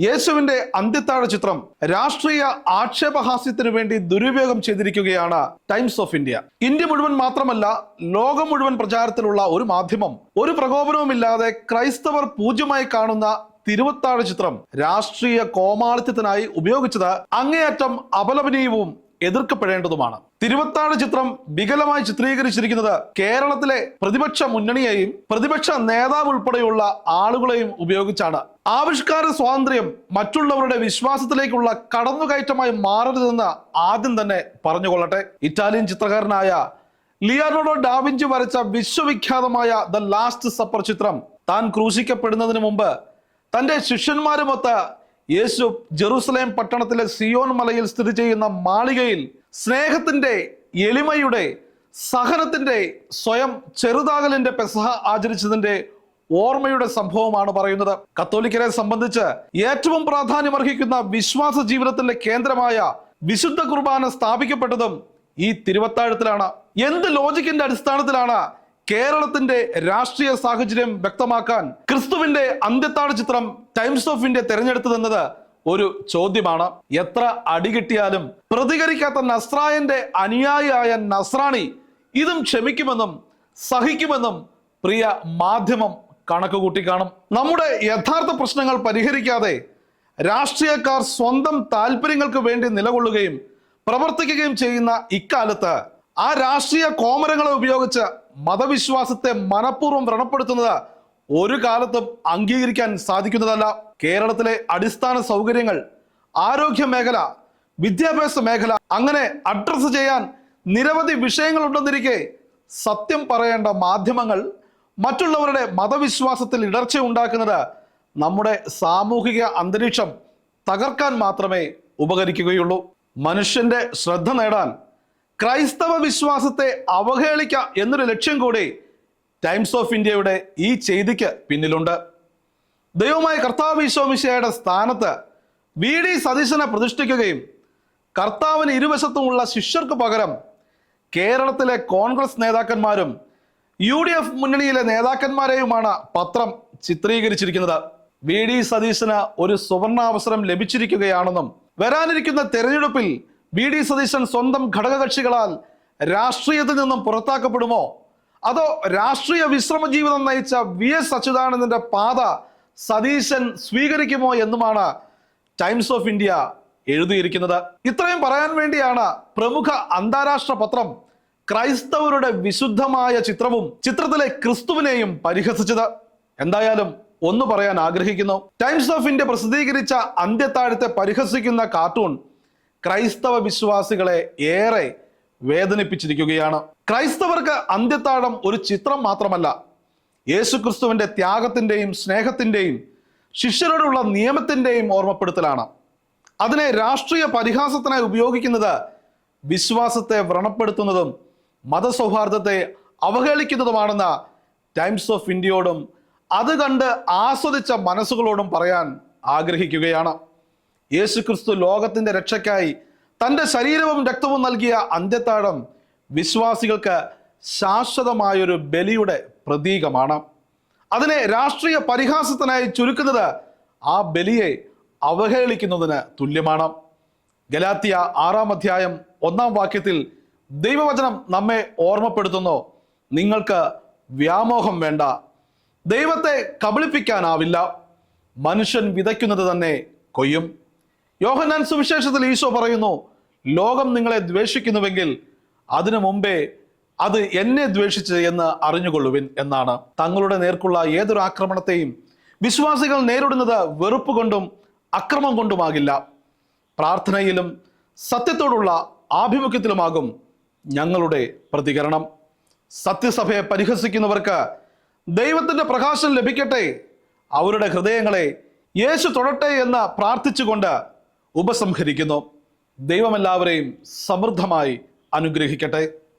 യേശുവിന്റെ അന്ത്യത്താഴ ചിത്രം രാഷ്ട്രീയ ആക്ഷേപഹാസ്യത്തിനു വേണ്ടി ദുരുപയോഗം ചെയ്തിരിക്കുകയാണ് ടൈംസ് ഓഫ് ഇന്ത്യ. ഇന്ത്യ മുഴുവൻ മാത്രമല്ല ലോകം മുഴുവൻ പ്രചാരത്തിലുള്ള ഒരു മാധ്യമം. ഒരു പ്രകോപനവുമില്ലാതെ ക്രൈസ്തവർ പൂജ്യമായി കാണുന്ന തിരുവത്താഴ ചിത്രം രാഷ്ട്രീയ കോമാളിത്യത്തിനായി ഉപയോഗിച്ചത് അങ്ങേയറ്റം അപലപനീയവും എതിർക്കപ്പെടേണ്ടതുമാണ്. തിരുവത്താഴ് ചിത്രം വികലമായി ചിത്രീകരിച്ചിരിക്കുന്നത് കേരളത്തിലെ പ്രതിപക്ഷ മുന്നണിയെയും പ്രതിപക്ഷ നേതാവ് ഉൾപ്പെടെയുള്ള ആളുകളെയും ഉപയോഗിച്ചാണ്. ആവിഷ്കാര സ്വാതന്ത്ര്യം മറ്റുള്ളവരുടെ വിശ്വാസത്തിലേക്കുള്ള കടന്നുകയറ്റമായി മാറരുതെന്ന് ആദ്യം തന്നെ പറഞ്ഞുകൊള്ളട്ടെ. ഇറ്റാലിയൻ ചിത്രകാരനായ ലിയാനോഡോ ഡാവിഞ്ചി വരച്ച വിശ്വവിഖ്യാതമായ ദ ലാസ്റ്റ് സപ്പർ ചിത്രം താൻ ക്രൂശിക്കപ്പെടുന്നതിന് മുമ്പ് തന്റെ ശിഷ്യന്മാരുമൊത്ത് യേശു ജെറുസലേം പട്ടണത്തിലെ സിയോൻ മലയിൽ സ്ഥിതി ചെയ്യുന്ന മാളികയിൽ സ്നേഹത്തിന്റെ എളിമയുടെ സഹനത്തിന്റെ സ്വയം ചെറുതാകലിന്റെ പെസഹ ആചരിച്ചതിന്റെ ഓർമ്മയുടെ സംഭവമാണ് പറയുന്നത്. കത്തോലിക്കരെ സംബന്ധിച്ച് ഏറ്റവും പ്രാധാന്യമർഹിക്കുന്ന വിശ്വാസ ജീവിതത്തിന്റെ കേന്ദ്രമായ വിശുദ്ധ കുർബാന സ്ഥാപിക്കപ്പെട്ടതും ഈ തിരുവത്താഴത്തിലാണ്. എന്ത് ലോജിക്കിന്റെ അടിസ്ഥാനത്തിലാണ് കേരളത്തിന്റെ രാഷ്ട്രീയ സാഹചര്യം വ്യക്തമാക്കാൻ ക്രിസ്തുവിന്റെ അന്ത്യത്താട് ചിത്രം ടൈംസ് ഓഫ് ഇന്ത്യ തെരഞ്ഞെടുത്തതെന്നത് ഒരു ചോദ്യമാണ്. എത്ര അടി കിട്ടിയാലും പ്രതികരിക്കാത്ത നസ്രായന്റെ അനുയായിയായ നസ്രാണി ഇതും ക്ഷമിക്കുമെന്നും സഹിക്കുമെന്നും പ്രിയ മാധ്യമം കണക്ക് കൂട്ടിക്കാണും നമ്മുടെ യഥാർത്ഥ പ്രശ്നങ്ങൾ പരിഹരിക്കാതെ രാഷ്ട്രീയക്കാർ സ്വന്തം താല്പര്യങ്ങൾക്ക് വേണ്ടി നിലകൊള്ളുകയും പ്രവർത്തിക്കുകയും ചെയ്യുന്ന ഇക്കാലത്ത് ആ രാഷ്ട്രീയ കോമരങ്ങളെ ഉപയോഗിച്ച് മതവിശ്വാസത്തെ മനഃപൂർവം വ്രണപ്പെടുത്തുന്നത് ഒരു കാലത്തും അംഗീകരിക്കാൻ സാധിക്കുന്നതല്ല. കേരളത്തിലെ അടിസ്ഥാന സൗകര്യങ്ങൾ ആരോഗ്യ മേഖല വിദ്യാഭ്യാസ മേഖല അങ്ങനെ അഡ്രസ്സ് ചെയ്യാൻ നിരവധി വിഷയങ്ങൾ ഉണ്ടെന്നിരിക്കെ സത്യം പറയേണ്ട മാധ്യമങ്ങൾ മറ്റുള്ളവരുടെ മതവിശ്വാസത്തിൽ ഇടർച്ച ഉണ്ടാക്കുന്നത് നമ്മുടെ സാമൂഹിക അന്തരീക്ഷം തകർക്കാൻ മാത്രമേ ഉപകരിക്കുകയുള്ളൂ. മനുഷ്യന്റെ ശ്രദ്ധ നേടാൻ ക്രൈസ്തവ വിശ്വാസത്തെ അവഹേളിക്കുക എന്നൊരു ലക്ഷ്യം കൂടി ടൈംസ് ഓഫ് ഇന്ത്യയുടെ ഈ ചെയ്തിക്ക് പിന്നിലുണ്ട്. ദൈവമായ കർത്താവ് ഈശോമിശയുടെ സ്ഥാനത്ത് വി ഡി സതീശനെ പ്രതിഷ്ഠിക്കുകയും കർത്താവിന് ഇരുവശത്തുമുള്ള ശിഷ്യർക്ക് പകരം കേരളത്തിലെ കോൺഗ്രസ് നേതാക്കന്മാരും യു ഡി എഫ് മുന്നണിയിലെ നേതാക്കന്മാരെയുമാണ് പത്രം ചിത്രീകരിച്ചിരിക്കുന്നത്. വി ഡി സതീശന് ഒരു സുവർണാവസരം ലഭിച്ചിരിക്കുകയാണെന്നും വരാനിരിക്കുന്ന തെരഞ്ഞെടുപ്പിൽ വി ഡി സതീശൻ സ്വന്തം ഘടകകക്ഷികളാൽ രാഷ്ട്രീയത്തിൽ നിന്നും പുറത്താക്കപ്പെടുമോ? അതോ രാഷ്ട്രീയ വിശ്രമ ജീവിതം നയിച്ച വി എസ് അച്യുതാനന്ദന്റെ പാത സതീശൻ സ്വീകരിക്കുമോ എന്നുമാണ് ടൈംസ് ഓഫ് ഇന്ത്യ എഴുതിയിരിക്കുന്നത്. ഇത്രയും പറയാൻ വേണ്ടിയാണ് പ്രമുഖ അന്താരാഷ്ട്ര പത്രം ക്രൈസ്തവരുടെ വിശുദ്ധമായ ചിത്രവും ചിത്രത്തിലെ ക്രിസ്തുവിനെയും പരിഹസിച്ചത്. എന്തായാലും ഒന്ന് പറയാൻ ആഗ്രഹിക്കുന്നു. ടൈംസ് ഓഫ് ഇന്ത്യ പ്രസിദ്ധീകരിച്ച അന്ത്യത്താഴത്തെ പരിഹസിക്കുന്ന കാർട്ടൂൺ ക്രൈസ്തവ വിശ്വാസികളെ ഏറെ വേദനിപ്പിച്ചിരിക്കുകയാണ്. ക്രൈസ്തവർക്ക് അന്ത്യത്താഴം ഒരു ചിത്രം മാത്രമല്ല. യേശുക്രിസ്തുവിന്റെ ത്യാഗത്തിന്റെയും സ്നേഹത്തിന്റെയും ശിഷ്യരോടുള്ള നിയമത്തിന്റെയും ഓർമ്മപ്പെടുത്തലാണ്. അതിനെ രാഷ്ട്രീയ പരിഹാസത്തിനായി ഉപയോഗിക്കുന്നത് വിശ്വാസത്തെ വ്രണപ്പെടുത്തുന്നതും മതസൗഹാർദ്ദത്തെ അവഹേളിക്കുന്നതുമാണെന്ന് ടൈംസ് ഓഫ് ഇന്ത്യയോടും അത് കണ്ട് ആസ്വദിച്ച മനസ്സുകളോടും പറയാൻ ആഗ്രഹിക്കുകയാണ്. യേശുക്രിസ്തു ലോകത്തിന്റെ രക്ഷയ്ക്കായി തന്റെ ശരീരവും രക്തവും നൽകിയ അന്ത്യത്താഴം വിശ്വാസികൾക്ക് ശാശ്വതമായൊരു ബലിയുടെ പ്രതീകമാണ്. അതിനെ രാഷ്ട്രീയ പരിഹാസത്തിനായി ചുരുക്കുന്നത് ആ ബലിയെ അവഹേളിക്കുന്നതിന് തുല്യമാണ്. ഗലാത്തിയ ആറാം അധ്യായം ഒന്നാം വാക്യത്തിൽ ദൈവവചനം നമ്മെ ഓർമ്മപ്പെടുത്തുന്നു. നിങ്ങൾക്ക് വ്യാമോഹം വേണ്ട. ദൈവത്തെ കബളിപ്പിക്കാനാവില്ല. മനുഷ്യൻ വിതയ്ക്കുന്നത് തന്നെ കൊയ്യും. യോഹന്നാൻ സുവിശേഷത്തിൽ ഈശോ പറയുന്നു ലോകം നിങ്ങളെ ദ്വേഷിക്കുന്നുവെങ്കിൽ അതിനു മുമ്പേ അത് എന്നെ ദ്വേഷിച്ച് എന്ന് അറിഞ്ഞുകൊള്ളുവിൻ എന്നാണ്. തങ്ങളുടെ നേർക്കുള്ള ഏതൊരു ആക്രമണത്തെയും വിശ്വാസികൾ നേരിടുന്നത് വെറുപ്പ് കൊണ്ടും അക്രമം കൊണ്ടുമാകില്ല. പ്രാർത്ഥനയിലും സത്യത്തോടുള്ള ആഭിമുഖ്യത്തിലുമാകും ഞങ്ങളുടെ പ്രതികരണം. സത്യസഭയെ പരിഹസിക്കുന്നവർക്ക് ദൈവത്തിന്റെ പ്രകാശം ലഭിക്കട്ടെ. അവരുടെ ഹൃദയങ്ങളെ യേശു തൊടട്ടെ എന്ന് പ്രാർത്ഥിച്ചുകൊണ്ട് ഉപസംഹരിക്കുന്നു. ദൈവമെല്ലാവരെയും സമൃദ്ധമായി അനുഗ്രഹിക്കട്ടെ.